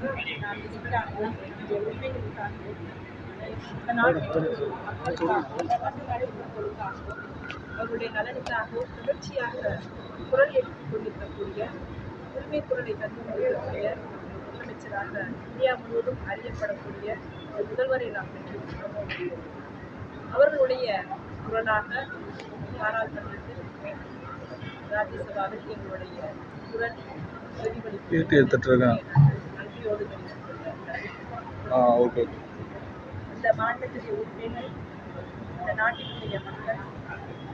அவருடைய எதிர்த்தாகவும் நலனுக்காகவும் தொடர்ச்சியாக குரல் எழுப்பிக் கொண்டிருக்கக்கூடிய உரிமை குரலை தந்து கொண்டிருக்கக்கூடிய முதலமைச்சராக இந்தியா முழுவதும் அறியப்படக்கூடிய ஒரு முதல்வரை நாம் பெற்றிருக்கிறோம் அவர்களுடைய குரலாக பாராளுமன்றத்தில் ராஜ்யசபாவில் எங்களுடைய குரல் பிரதிபலிப்பு ஆ ஓகே இந்த மாநிலத்துடைய உரிமைகள் இந்த நாட்டினுடைய மக்கள்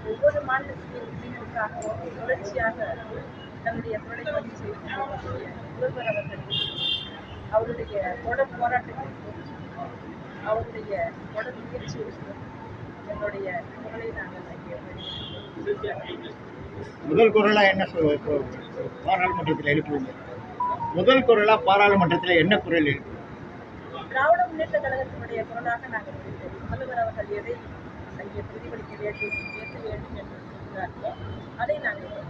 ஒவ்வொரு மாநிலத்துடைய உரிமைகளுக்காகவும் தொடர்ச்சியாக தன்னுடைய குரலை பதிவு முதல்வர் அவர்கள் அவருடைய தொடர் போராட்டத்திற்கும் அவருடைய தொடர் முயற்சிகளுக்கும் என்னுடைய குரலை நாங்கள் முதல் குரலா என்ன சொல் இப்போ பாராளுமன்றத்தில் எழுப்புவீங்க? முதல் குரலா பாராளுமன்றத்தில் என்ன குரல் திராவிட முன்னேற்ற கழகத்தினுடைய குரலாக நாங்கள் முதல்வர் அவர்கள் எதை அங்கே பிரதிபலிக்க வேண்டும் என்று சொல்கிறார்களோ அதை நாங்கள்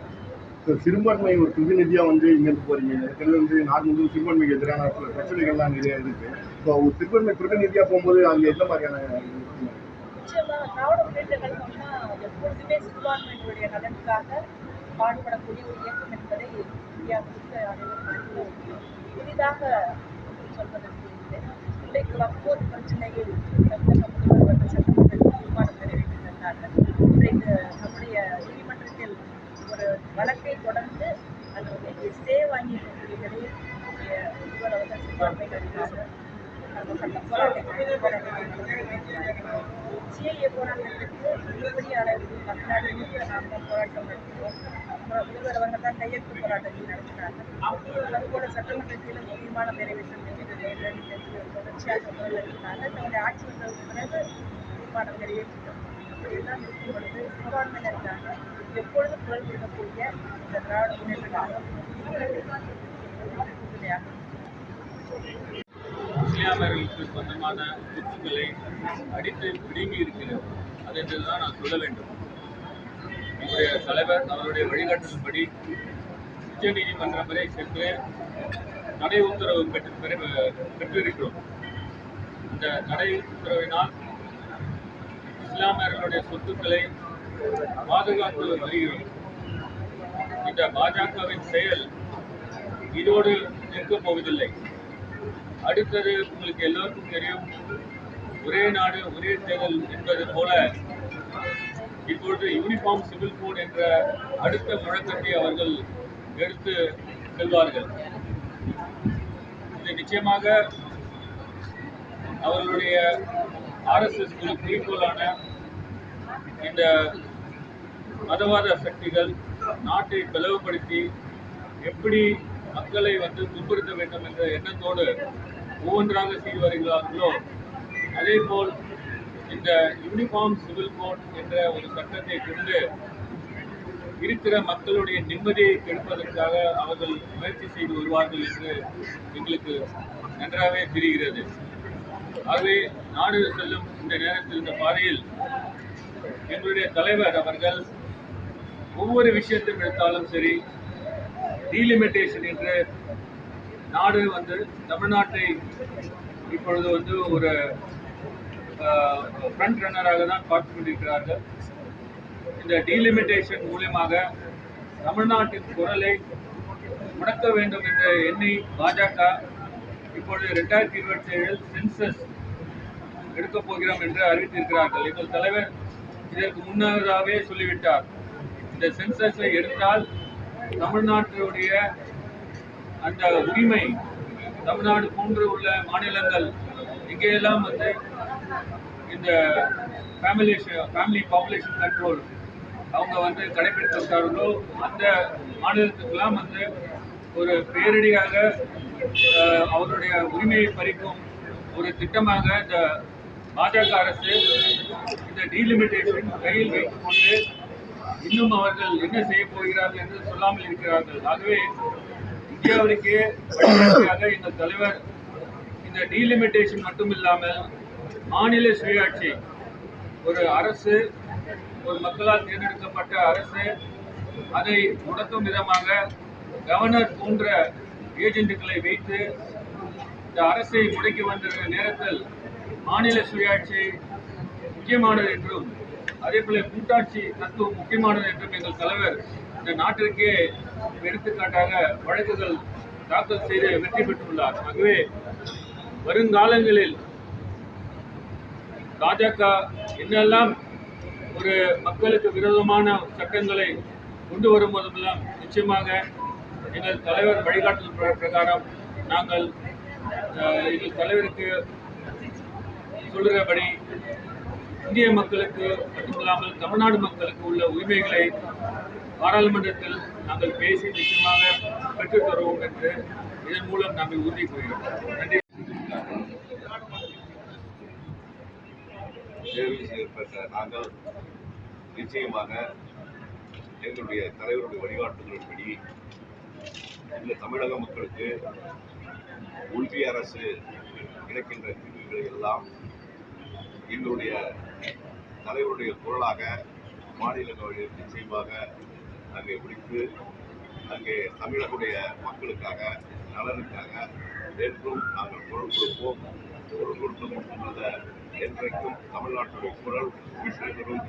சிறுபான்மை ஒரு பிரதிநிதியா வந்து இங்கேருந்து போறீங்க. ஏற்கனவே வந்து நாடு முழுவதும் சிறுபான்மைக்கு எதிரான சில பிரச்சனைகள்லாம் நிறைய இருக்கு. இப்போ ஒரு சிறுபான்மை பிரதிநிதியா போகும்போது அங்க எந்த மாதிரியான இது? நிச்சயமாக திராவிட முன்னேற்ற கழகம்னா எப்பொழுதுமே சிறுபான்மையினுடைய நலனுக்காக பாடுபடக்கூடிய ஒரு இயக்கம் என்பதை இந்தியா முழுக்க அனைவரும் அறிந்து புதிதாக சொல்வதற்கு இல்லை இன்றைக்கு வக்போர் பிரச்சனையில் தமிழக முதல்வர் அவர்கள் தீர்மானம் நிறைவேற்றியிருந்தார்கள் இன்றைக்கு நம்முடைய நீதிமன்றத்தில் ஒரு வழக்கை தொடர்ந்து அதனுடைய ஸ்டே வாங்கி நிலையில் நம்முடைய முதல்வர் அவர்கள் சிறுபான்மையினருக்காக அந்த சட்ட போராட்டத்தை சிஐஏ போராட்டத்திற்கு மிகப்பெரிய அளவில் தமிழ்நாடு முழுக்க போராட்டம் நடத்துகிறோம் அப்புறம் முதல்வர் அவர்கள் தான் கையெழுத்து போராட்டத்தை நடத்தினார்கள் அதுபோல சட்டமன்றத்திலும் தீர்மானம் நிறைவேற்ற தொடர்ச்சியாக குரல் எழுப்பினார்கள் நம்முடைய ஆட்சி வந்ததற்கு பிறகு தீர்மானம் நிறைவேற்றிட்டோம் அப்படியெல்லாம் இருக்கும் பொழுது சிறுபான்மையினருக்காக எப்பொழுதும் குரல் கொடுக்கக்கூடிய இந்த திராவிட முன்னேற்ற கழகம் இஸ்லாமியர்களுக்கு சொந்தமான சொத்துக்களை அடித்து பிடுங்கி இருக்கிறது அது என்றுதான் நான் சொல்ல வேண்டும். நம்முடைய தலைவர் அவருடைய வழிகாட்டுதல்படி உச்ச நீதிமன்றம் வரை சென்று தடை உத்தரவு பெற்று பெறு- பெற்றிருக்கிறோம். இந்த தடை உத்தரவினால் இஸ்லாமியர்களுடைய சொத்துக்களை பாதுகாத்து வருகிறோம். இந்த பாஜகவின் செயல் இதோடு நிற்கப் போவதில்லை. அடுத்தது உங்களுக்கு எல்லோருக்கும் தெரியும் ஒரே நாடு ஒரே தேர்தல் என்பது போல இப்பொழுது யூனிஃபார்ம் சிவில் கோட் என்ற அடுத்த முழக்கத்தை அவர்கள் எடுத்து செல்வார்கள். இது நிச்சயமாக அவர்களுடைய ஆர்எஸ்எஸ் குழு குறிக்கோளான இந்த மதவாத சக்திகள் நாட்டை பிளவுபடுத்தி எப்படி மக்களை வந்து துன்புறுத்த வேண்டும் என்ற எண்ணத்தோடு ஒவ்வொன்றாக செய்து வருகிறார்களோ அதே போல் இந்த யூனிஃபார்ம் சிவில் கோட் என்ற ஒரு சட்டத்தை கொண்டு இருக்கிற மக்களுடைய நிம்மதியை கெடுப்பதற்காக அவர்கள் முயற்சி செய்து வருவார்கள் என்று எங்களுக்கு நன்றாகவே தெரிகிறது. ஆகவே நாடு செல்லும் இந்த நேரத்தில் இந்த பாதையில் எங்களுடைய தலைவர் அவர்கள் ஒவ்வொரு விஷயத்தையும் எடுத்தாலும் சரி டீலிமிட்டேஷன் என்று நாடு வந்து தமிழ்நாட்டை இப்பொழுது வந்து ஒரு ஃப்ரண்ட் ரன்னராக தான் பார்த்து கொண்டிருக்கிறார்கள் இந்த டீலிமிட்டேஷன் மூலியமாக தமிழ்நாட்டின் குரலை முடக்க வேண்டும் என்ற எண்ணி பாஜக இப்பொழுது ரெண்டாயிரத்தி இருபத்தி ஏழில் சென்சஸ் எடுக்கப் போகிறோம் என்று அறிவித்திருக்கிறார்கள். எங்கள் தலைவர் இதற்கு முன்னதாகவே சொல்லிவிட்டார். இந்த சென்சஸை எடுத்தால் தமிழ்நாட்டினுடைய அந்த உரிமை தமிழ்நாடு போன்று உள்ள மாநிலங்கள் எங்கேயெல்லாம் வந்து இந்த ஃபேமிலி ஃபேமிலி பாப்புலேஷன் கண்ட்ரோல் அவங்க வந்து கடைபிடித்திருக்கார்களோ அந்த மாநிலத்துக்கெல்லாம் வந்து ஒரு பேரடியாக அஹ், அவருடைய உரிமையை பறிக்கும் ஒரு திட்டமாக இந்த பாஜக அரசு இந்த டீலிமிட்டேஷன் கையில் வைத்துக் கொண்டு இன்னும் அவர்கள் என்ன செய்ய போகிறார்கள் என்று சொல்லாமல் இருக்கிறார்கள். ஆகவே இந்தியாவிற்கு இந்த தலைவர் இந்த டீலிமிட்டேஷன் மட்டும் இல்லாமல் மாநில சுயாட்சி ஒரு அரசு ஒரு மக்களால் தேர்ந்தெடுக்கப்பட்ட அரசு அதை முடக்கும் விதமாக கவர்னர் போன்ற ஏஜென்ட்டுகளை வைத்து இந்த அரசை முடக்கி வந்த நேரத்தில் மாநில சுயாட்சி முக்கியமானது என்றும் அதே போல கூட்டாட்சி தத்துவம் முக்கியமானது என்றும் எங்கள் தலைவர் இந்த நாட்டிற்கே எடுத்துக்காட்டாக வழக்குகள் தாக்கல் செய்து வெற்றி பெற்றுள்ளார். ஆகவே வருங்காலங்களில் பாஜக என்னெல்லாம் ஒரு மக்களுக்கு விரோதமான சட்டங்களை கொண்டு வரும்போதெல்லாம் நிச்சயமாக எங்கள் தலைவர் வழிகாட்டுதல் பிரகாரம் நாங்கள் அஹ், எங்கள் தலைவருக்கு சொல்கிறபடி இந்திய மக்களுக்கு மட்டுமில்லாமல் தமிழ்நாடு மக்களுக்கு உள்ள உரிமைகளை பாராளுமன்றத்தில் நாங்கள் பேசி நிச்சயமாக பெற்றுத் தருவோம் என்று இதன் மூலம் நாங்கள் உறுதி கூறுகிறோம் நன்றி தேர்வு செய்யப்பட்ட நாங்கள் நிச்சயமாக எங்களுடைய தலைவருடைய வழிகாட்டுதலின்படி இந்த தமிழக மக்களுக்கு ஒன்றிய அரசு கிடைக்கின்ற தீர்வுகளை எல்லாம் எங்களுடைய தலைவருடைய குரலாக மாநிலங்களுடைய நிச்சயமாக அங்கே முடித்து அங்கே தமிழகடைய மக்களுக்காக நலனுக்காக என்றும் நாங்கள் குரல் கொடுப்போம். குரல் கொடுத்து மட்டுமல்ல என்றைக்கும் தமிழ்நாட்டுடைய குரல் விஷயங்களும்